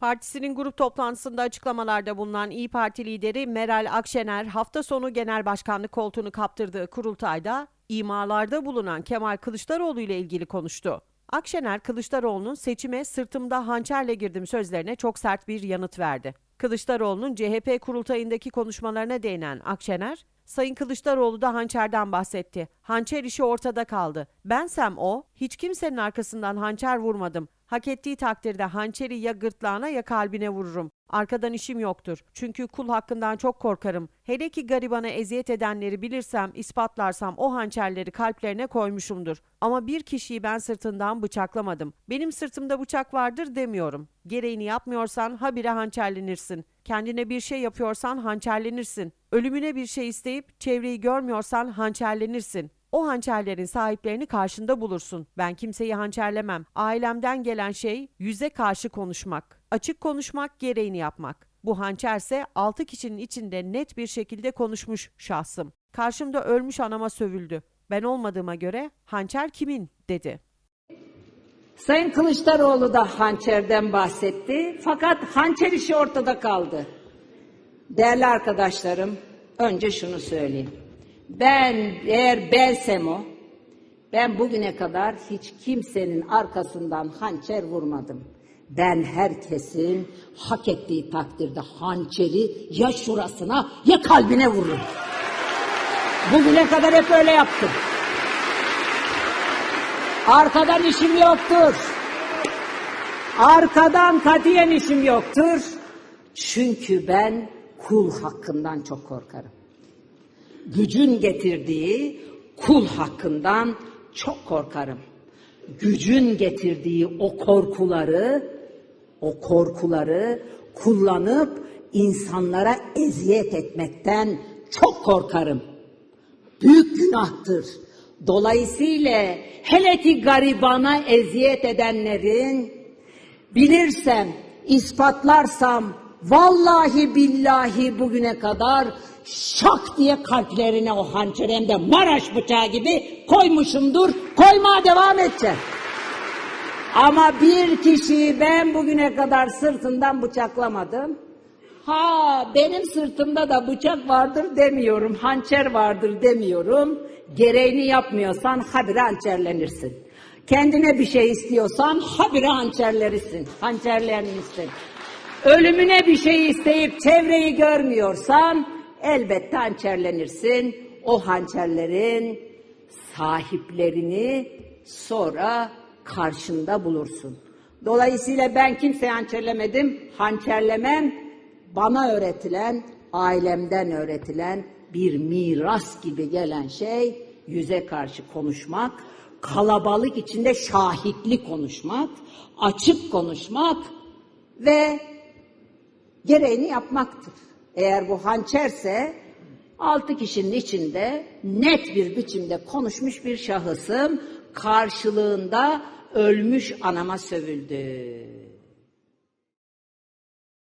Partisinin grup toplantısında açıklamalarda bulunan İyi Parti lideri Meral Akşener hafta sonu genel başkanlık koltuğunu kaptırdığı kurultayda imalarda bulunan Kemal Kılıçdaroğlu ile ilgili konuştu. Akşener Kılıçdaroğlu'nun seçime sırtımda hançerle girdim sözlerine çok sert bir yanıt verdi. Kılıçdaroğlu'nun CHP kurultayındaki konuşmalarına değinen Akşener, Sayın Kılıçdaroğlu da hançerden bahsetti. Hançer işi ortada kaldı. Bensem o, hiç kimsenin arkasından hançer vurmadım. Hak ettiği takdirde hançeri ya gırtlağına ya kalbine vururum. Arkadan işim yoktur. Çünkü kul hakkından çok korkarım. Hele ki garibana eziyet edenleri bilirsem, ispatlarsam o hançerleri kalplerine koymuşumdur. Ama bir kişiyi ben sırtından bıçaklamadım. Benim sırtımda bıçak vardır demiyorum. Gereğini yapmıyorsan habire hançerlenirsin. Kendine bir şey yapıyorsan hançerlenirsin. Ölümüne bir şey isteyip çevreyi görmüyorsan hançerlenirsin. O hançerlerin sahiplerini karşında bulursun. Ben kimseyi hançerlemem. Ailemden gelen şey yüze karşı konuşmak. Açık konuşmak, gereğini yapmak. Bu hançerse altı kişinin içinde net bir şekilde konuşmuş şahsım. Karşımda ölmüş anama sövüldü. Ben olmadığıma göre hançer kimin dedi. Sayın Kılıçdaroğlu da hançerden bahsetti. Fakat hançer işi ortada kaldı. Değerli arkadaşlarım, önce şunu söyleyeyim. Ben eğer bensem o, ben bugüne kadar hiç kimsenin arkasından hançer vurmadım. Ben herkesin hak ettiği takdirde hançeri ya şurasına ya kalbine vururum. Bugüne kadar hep öyle yaptım. Arkadan işim yoktur. Arkadan katiyen işim yoktur. Çünkü ben kul hakkından çok korkarım. Gücün getirdiği kul hakkından çok korkarım. Gücün getirdiği o korkuları, o korkuları kullanıp insanlara eziyet etmekten çok korkarım büyük günahtır. Dolayısıyla hele ki garibana eziyet edenlerin bilirsem, ispatlarsam vallahi billahi bugüne kadar şak diye kalplerine o hançeri hem de Maraş bıçağı gibi koymuşumdur. Koymaya devam edeceğim. Ama bir kişiyi ben bugüne kadar sırtından bıçaklamadım. Ha benim sırtımda da bıçak vardır demiyorum, hançer vardır demiyorum. Gereğini yapmıyorsan habire hançerlenirsin. Kendine bir şey istiyorsan habire hançerlerisin, hançerlenirsin. Ölümüne bir şey isteyip çevreyi görmüyorsan elbette hançerlenirsin. O hançerlerin sahiplerini sonra karşında bulursun. Dolayısıyla ben kimseyi hançerlemedim, hançerlemem bana öğretilen, ailemden öğretilen bir miras gibi gelen şey yüze karşı konuşmak, kalabalık içinde şahitli konuşmak, açık konuşmak ve gereğini yapmaktır. Eğer bu hançerse altı kişinin içinde net bir biçimde konuşmuş bir şahısım karşılığında ölmüş anama sövüldü.